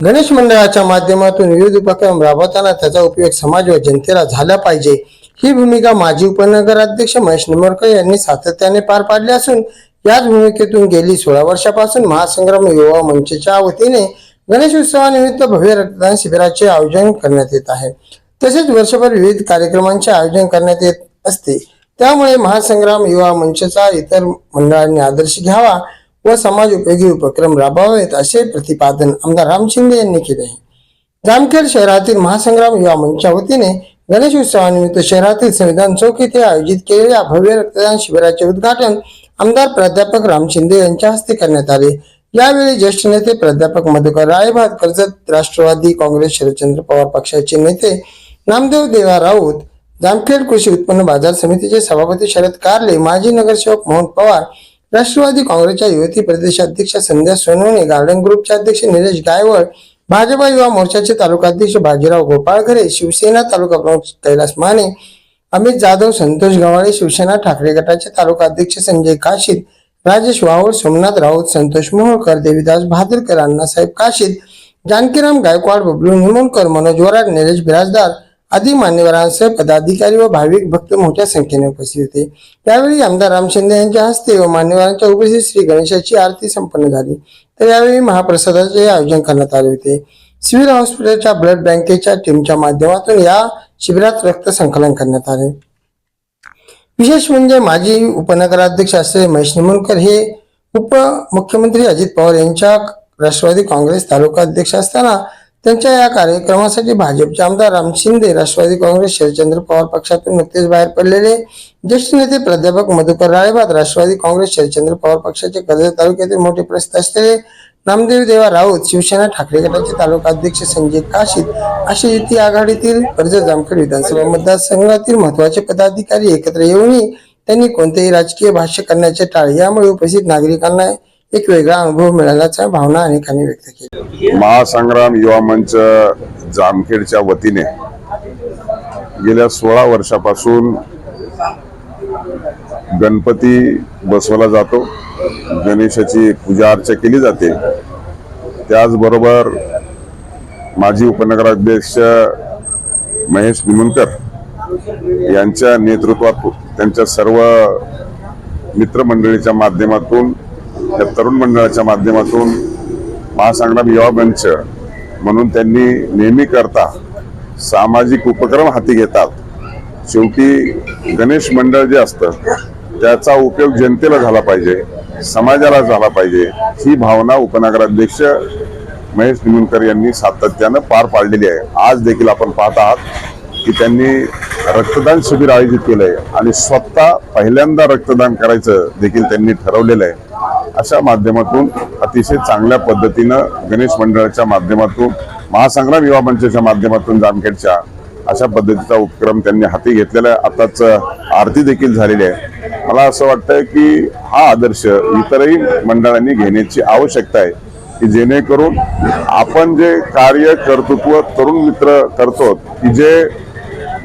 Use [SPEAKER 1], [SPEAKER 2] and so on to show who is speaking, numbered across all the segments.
[SPEAKER 1] गणेश मंडळाच्या माध्यमातून विविध उपक्रम राबवताना त्याचा उपयोग समाज व जनतेला झाला पाहिजे. ही भूमिका माजी उपनगराध्यक्ष महेश निमोरकर यांनी सातत्याने पार पाडली असून याच भूमिकेतून गेली सोळा वर्षापासून महासंग्राम युवा मंचच्या वतीने गणेश उत्सवानिमित्त भव्य रक्तदान शिबिराचे आयोजन करण्यात येत आहे. तसेच वर्षभर विविध कार्यक्रमांचे आयोजन करण्यात येत असते. त्यामुळे महासंग्राम युवा मंचचा इतर मंडळांनी आदर्श घ्यावा व समाज उपयोगी उपक्रम राबवावेत असे प्रतिपादन आमदार राम शिंदे यांनी केले आहे. जामखेड शहरातील महासंग्राम युवा मंचच्या वतीने गणेश उत्सवानिमित्त शहरातील संविधान चौक येथे आयोजित केलेल्या भव्य रक्तदान शिबिराचे उद्घाटन आमदार प्राध्यापक राम शिंदे यांच्या हस्ते करण्यात आले. यावेळी ज्येष्ठ नेते प्राध्यापक मधुकर रायभात कर्जत राष्ट्रवादी काँग्रेस शरदचंद्र पवार पक्षाचे नेते नामदेव देवा राऊत जामखेड कृषी उत्पन्न बाजार समितीचे सभापती शरद कारले माजी नगरसेवक मोहन पवार राष्ट्रवादी काँग्रेसच्या युवती प्रदेशाध्यक्ष संध्या सोनवणे गार्डन ग्रुपचे अध्यक्ष निलेश गायवळ भाजपा युवा मोर्चाचे तालुकाध्यक्ष बाजीराव गोपाळघरे शिवसेना तालुका प्रमुख कैलास माने अमित जाधव संतोष गव्हाळे शिवसेना ठाकरे गटाचे तालुका अध्यक्ष संजय काशीद राजेश वावळ सोमनाथ राऊत संतोष मोहोळकर देवीदास भादरकर अण्णासाहेब काशीद जानकीराम गायकवाड बबलू निमोणकर मनोज वराड निलेश बिराजदार आदी मान्यवरांसह पदाधिकारी व भाविक भक्त मोठ्या संख्येने उपस्थित होते. त्यावेळी आमदार राम शिंदे यांच्या हस्ते व मान्यवरांच्या उपस्थित श्री गणेशाची आरती संपन्न झाली. तर यावेळी महाप्रसादाचे आयोजन करण्यात आले होते. सिव्हिल हॉस्पिटलच्या ब्लड बँकेच्या टीमच्या माध्यमातून या शिबिरात रक्त संकलन करण्यात आले. विशेष म्हणजे माजी उपनगराध्यक्ष असलेले महेश निमोणकर हे उपमुख्यमंत्री अजित पवार यांच्या राष्ट्रवादी काँग्रेस तालुका अध्यक्ष असताना त्यांच्या या कार्यक्रमासाठी भाजपचे आमदार राम शिंदे राष्ट्रवादी काँग्रेस शरदचंद्र पवार पक्षातून नुकतेच बाहेर पडलेले. ज्येष्ठ नेते प्राध्यापक मधुकर राळेबाद राष्ट्रवादी काँग्रेस शरदचंद्र पवार पक्षाचे कर्जत तालुक्यातील मोठे प्रस्थ असलेले नामदेव देवा राऊत शिवसेना ठाकरे गटाचे तालुका अध्यक्ष संजय काशीद अशी युती आघाडीतील कर्जत जामखेड विधानसभा मतदारसंघातील महत्त्वाचे पदाधिकारी एकत्र येऊनही त्यांनी कोणतेही राजकीय भाष्य करण्याचे टाळ यामुळे उपस्थित नागरिकांना एक वेगळा अनुभव मिळाल्याच्या भावना अनेकांनी व्यक्त केली.
[SPEAKER 2] महासंग्राम युवा मंच जामखेडच्या वतीने गेल्या सोळा वर्षापासून गणपती बसवला जातो. गणेशाची पूजा अर्चा केली जाते. त्याचबरोबर माजी उपनगराध्यक्ष महेश निमनकर यांच्या नेतृत्वात त्यांच्या सर्व मित्रमंडळीच्या माध्यमातून त्या तरुण मंडळाच्या माध्यमातून महासंग्राम युवा मंच म्हणून त्यांनी नेहमी करता सामाजिक उपक्रम हाती घेतात. शेवटी गणेश मंडळ जे असतं त्याचा उपयोग जनतेला झाला पाहिजे समाजाला झाला पाहिजे ही भावना उपनगराध्यक्ष महेश निमूनकर यांनी सातत्यानं पार पाडलेली आहे. आज देखील आपण पाहत आहात की त्यांनी रक्तदान शिबिर आयोजित केलंय आणि स्वतः पहिल्यांदा रक्तदान करायचं देखील त्यांनी ठरवलेलं आहे. अशा माध्यमातून अतिशय चांगल्या पद्धतीनं गणेश मंडळाच्या माध्यमातून महासंग्राम युवा मंचाच्या माध्यमातून जामखेडच्या अशा पद्धतीचा उपक्रम त्यांनी हाती घेतलेला आहे. आताच आरती देखील झालेली आहे. मला असं वाटतं की हा आदर्श इतरही मंडळांनी घेण्याची आवश्यकता आहे की जेणेकरून आपण जे कार्य कर्तृत्व तरुण मित्र करतो की जे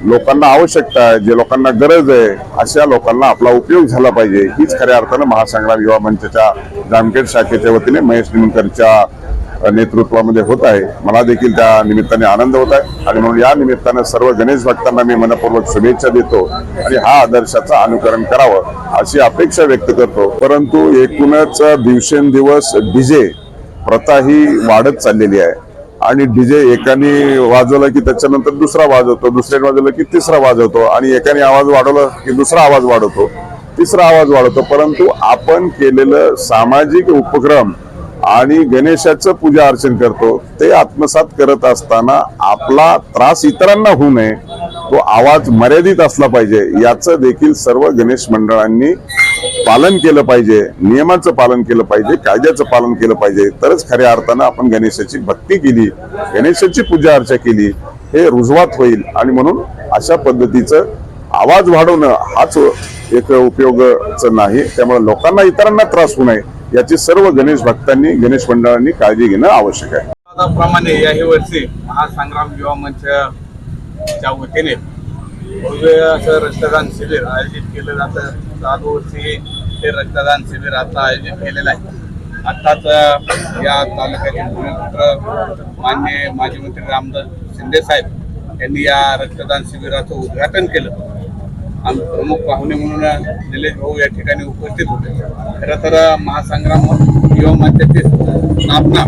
[SPEAKER 2] लोकांना आवश्यकता आहे जे लोकांना गरज आहे अशा लोकांना आपला उपयोग झाला पाहिजे. हीच खऱ्या अर्थानं महासंग्राम युवा मंचच्या जामखेड शाखेच्या वतीने महेश निमकरच्या नेतृत्वामध्ये होत आहे. मला देखील त्या निमित्ताने आनंद होत आहे. आणि म्हणून या निमित्तानं सर्व गणेश भक्तांना मी मनपूर्वक शुभेच्छा देतो आणि हा आदर्शाचं अनुकरण करावं अशी अपेक्षा व्यक्त करतो. परंतु एकूणच दिवसेंदिवस डीजे प्रथा ही वाढत चाललेली आहे. आणि डीजे एकाने वाजवलं की त्याच्यानंतर दुसरा वाजवतो दुसऱ्याने वाजवलं की तिसरा वाजवतो आणि एकाने आवाज वाढवला की दुसरा आवाज वाढवतो तिसरा आवाज वाढवतो. परंतु आपण केलेलं सामाजिक उपक्रम आणि गणेशाचं पूजा अर्चन करतो ते आत्मसात करत असताना आपला त्रास इतरांना होऊ नये तो आवाज मर्यादित असला पाहिजे. याचं देखील सर्व गणेश मंडळांनी पालन केलं पाहिजे नियमाचं पालन केलं पाहिजे कायद्याचं पालन केलं पाहिजे. तरच खऱ्या अर्थानं आपण गणेशाची भक्ती केली गणेशाची पूजा अर्चा केली हे रुजवात होईल. आणि म्हणून अशा पद्धतीचं आवाज वाढवणं हाच एक उपयोगाचं नाही. त्यामुळे लोकांना इतरांना त्रास होऊ नये. याची सर्व गणेश भक्तांनी गणेश मंडळांनी काळजी घेणं आवश्यक आहे.
[SPEAKER 3] प्रमाणे याही वर्षी महासंग्राम युवा मंचच्या वतीने भव्य असं रक्तदान शिबिर आयोजित केलं जातं. चालू वर्षी हे रक्तदान शिबिर आता आयोजित केलेलं आहे. आत्ताच या तालुक्याचे भूमिपुत्र मान्य माजी मंत्री रामदास शिंदे साहेब यांनी या रक्तदान शिबिराचं उद्घाटन केलं. आम प्रमुख पाहुणे म्हणून निलेश भाऊ हो, या ठिकाणी उपस्थित होते. खरं तर महासंग्राम युवा मंचाची स्थापना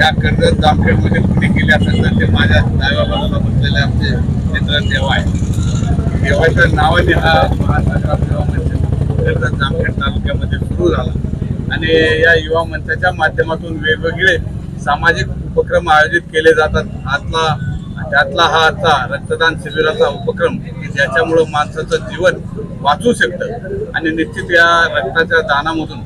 [SPEAKER 3] या कर्जत जामखेडमध्ये कुणी केली असेल ते माझ्या डाव्या बाजूला बसलेले आमचे मित्र देवा आहे देवाच्या नावाने हा महासंग्राम युवा मंच कर्जत जामखेड तालुक्यामध्ये सुरू झाला. आणि या युवा मंचाच्या माध्यमातून वेगवेगळे सामाजिक उपक्रम आयोजित केले जातात. आतला त्यातला हा आजचा रक्तदान शिबिराचा उपक्रम ज्याच्यामुळं माणसाचं जीवन वाचू शकतं. आणि निश्चित या रक्ताच्या दानामधून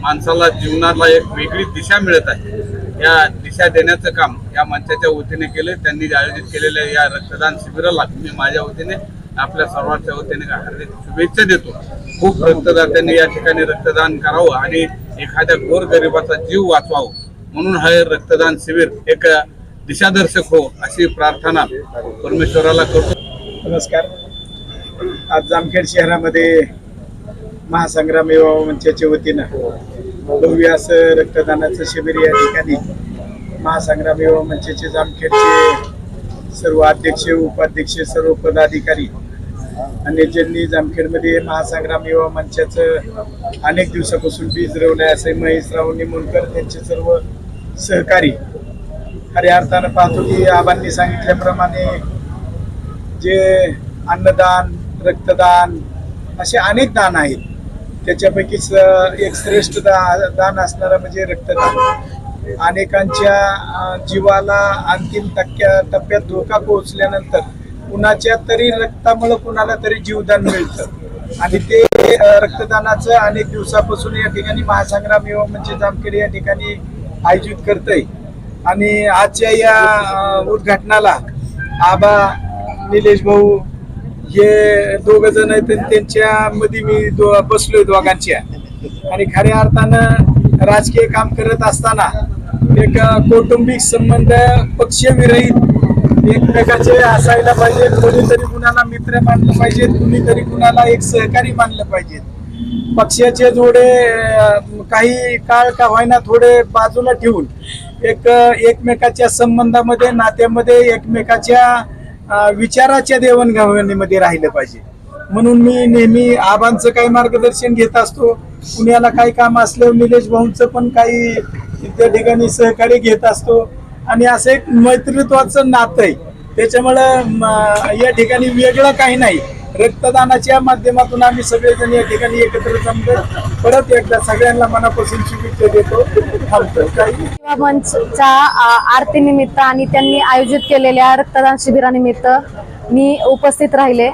[SPEAKER 3] माणसाला जीवनाला एक वेगळी दिशा मिळत आहे. या दिशा देण्याचं काम या मंचाच्या वतीने केले. त्यांनी आयोजित केलेल्या या रक्तदान शिबिराला मी माझ्या वतीने आपल्या सर्वांच्या वतीने हार्दिक शुभेच्छा देतो. खूप रक्तदात्यांनी या ठिकाणी रक्तदान करावं आणि एखाद्या गोरगरिबाचा जीव वाचवावं. म्हणून हे रक्तदान शिबिर एक दिशादर्शक हो अशी प्रार्थना परमेश्वराला करतो.
[SPEAKER 4] नमस्कार. आज जामखेड शहरामध्ये महासंग्राम युवा मंचाच्या वतीनं भव्य असं रक्तदानाचं शिबिर या ठिकाणी महासंग्राम युवा मंचाचे जामखेडचे सर्व अध्यक्ष उपाध्यक्ष सर्व पदाधिकारी आणि ज्यांनी जामखेडमध्ये महासंग्राम युवा मंचाचं अनेक दिवसापासून बीज आहे असे महेशराव निमोणकर त्यांचे सर्व सहकारी खऱ्या अर्थानं पाहतो की आबांनी सांगितल्याप्रमाणे जे अन्नदान रक्तदान असे अनेक दान आहेत. त्याच्यापैकी स- एक श्रेष्ठ दा दान असणारं म्हणजे रक्तदान. अनेकांच्या जीवाला अंतिम टक्क्या टप्प्यात धोका पोहोचल्यानंतर कुणाच्या तरी रक्तामुळं कुणाला तरी जीवदान मिळतं. आणि ते रक्तदानाचं अनेक दिवसापासून या ठिकाणी महासंग्राम युवा म्हणजे जामखेड या ठिकाणी आयोजित करतंय. आणि आजच्या या उद्घाटनाला आबा निलेश भाऊ हे दोघ जण आहेत त्यांच्या मध्ये मी दो बसलोय दोघांच्या. आणि खऱ्या अर्थानं राजकीय काम करत असताना एक कौटुंबिक संबंध पक्षविरहित एकमेकाचे असायला पाहिजे. कोणीतरी कुणाला मित्र मानलं पाहिजे कुणीतरी कुणाला एक सहकारी मानलं पाहिजे. पक्षाचे जोडे काही काळ का होईना थोडे बाजूला ठेवून एक एकमेकाच्या संबंधामध्ये नात्यामध्ये एकमेकाच्या विचाराच्या देवाणघेवाणीमध्ये राहिलं पाहिजे. म्हणून मी नेहमी आबांचं काही मार्गदर्शन घेत असतो. पुण्याला काही काम असल्यावर निलेश भाऊंचं पण काही त्या ठिकाणी सहकार्य घेत असतो. आणि असं एक मैत्रित्वाचं नातं आहे. त्याच्यामुळं या ठिकाणी वेगळं काही नाही. रक्तदानाच्या माध्यमातून आम्ही सगळेजण या ठिकाणी एकत्र जमतो परत एकदा सगळ्यांना मनापासून शुभेच्छा देतो. थांबतो काही?
[SPEAKER 5] मंचच्या आरतीनिमित्त आणि त्यांनी आयोजित केलेल्या रक्तदान शिबिरानिमित्त मी उपस्थित राहिले.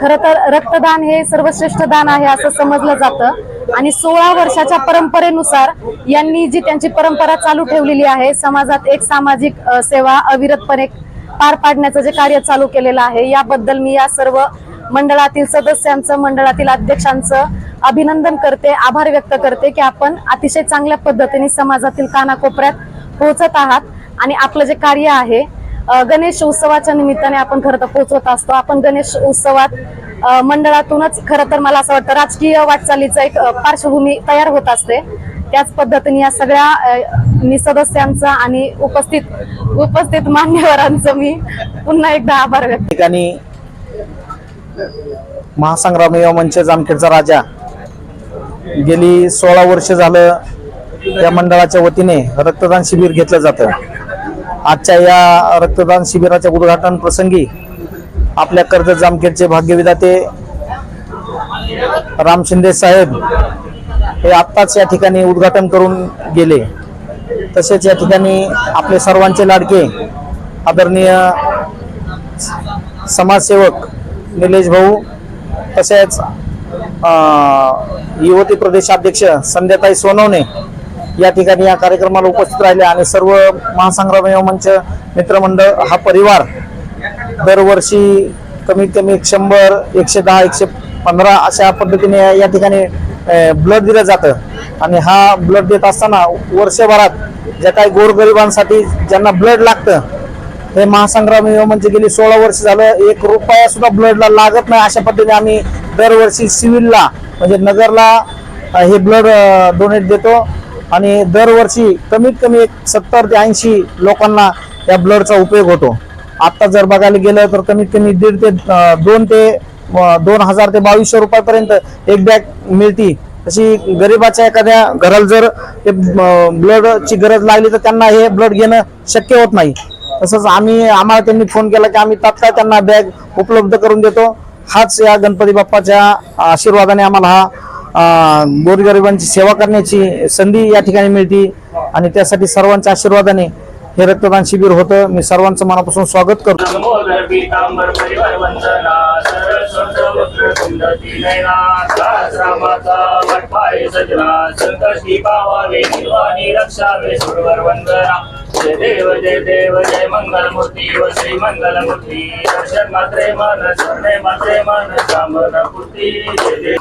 [SPEAKER 5] खरं तर रक्तदान हे सर्वश्रेष्ठ दान आहे असं समजलं जातं. आणि सोळा वर्षाच्या परंपरेनुसार यांनी जी त्यांची परंपरा चालू ठेवलेली आहे समाजात एक सामाजिक सेवा अविरतपणे पार पाडण्याचं जे कार्य चालू केलेलं आहे याबद्दल मी या सर्व मंडळातील सदस्यांचं मंडळातील अध्यक्षांचं अभिनंदन करते आभार व्यक्त करते की आपण अतिशय चांगल्या पद्धतीने समाजातील कानाकोपऱ्यात पोहोचत आहात आणि आपलं जे कार्य आहे गणेश उत्सवाच्या निमित्ताने आपण खरं तर पोहोचत असतो. आपण गणेश उत्सवात मंडळातूनच खरं तर मला असं वाटतं राजकीय वाटचालीचं एक पार्श्वभूमी तयार होत असते. त्याच पद्धतीने या सगळ्या मी सदस्यांचा आणि उपस्थित उपस्थित मान्यवरांचं मी पुन्हा एकदा आभार व्यक्त
[SPEAKER 6] ठिकाणी महासंग्राम युवा मंच जामखेडचा राजा. गेली सोळा वर्ष झालं या मंडळाच्या वतीने रक्तदान शिबिर घेतलं जातं. आजच्या या रक्तदान शिबिराच्या उद्घाटन प्रसंगी आपल्या कर्जत जामखेडचे भाग्यविधाते राम शिंदे साहेब हे आत्ताच या ठिकाणी उद्घाटन करून गेले. तसेच या ठिकाणी आपले सर्वांचे लाडके आदरणीय समाजसेवक निलेश भाऊ तसेच युवती प्रदेशाध्यक्ष संध्याताई सोनवणे या ठिकाणी या कार्यक्रमाला उपस्थित राहिले आणि सर्व महासंग्राम मंच मित्रमंडळ हा परिवार दरवर्षी कमीत कमी एक शंभर एकशे दहा एकशे पंधरा अशा पद्धतीने या ठिकाणी ब्लड दिलं जातं. आणि हा ब्लड देत असताना वर्षभरात ज्या काही गोरगरिबांसाठी ज्यांना ब्लड लागतं हे महासंग्राम युवा म्हणजे गेली सोळा वर्ष झालं. एक रुपया सुद्धा ब्लडला लागत नाही अशा पद्धतीने आम्ही दरवर्षी सिव्हिलला म्हणजे नगरला हे ब्लड डोनेट देतो. आणि दरवर्षी कमीत कमी एक सत्तर ते ऐंशी लोकांना या ब्लडचा उपयोग होतो. आत्ता जर बघायला गेलं तर कमीत कमी दीड ते दोन ते दोन हजार ते बावीसशे रुपयापर्यंत एक बॅग मिळती. तशी गरिबाच्या एखाद्या घराला जर ते ब्लडची गरज लागली तर त्यांना हे ब्लड घेणं शक्य होत नाही. तसंच आम्ही आम्हाला त्यांनी फोन केला की आम्ही तात्काळ त्यांना बॅग उपलब्ध करून देतो. हाच या गणपती बाप्पाच्या आशीर्वादाने आम्हाला हा गोरगरिबांची सेवा करण्याची संधी या ठिकाणी मिळते आणि त्यासाठी सर्वांच्या आशीर्वादाने हे रक्तदान शिबिर होतं. मी सर्वांचं मनापासून स्वागत करतो.
[SPEAKER 7] नमोदर संकष्टी पावावे निर्वाणी रक्षावे सुरवर वंदना जय देव जय देव जय मंगल मूर्ती व श्री मंगल मूर्ती दर्शन मात्रे मन स्वर्णे मात्रे मन सामन पूर्ती जय देव।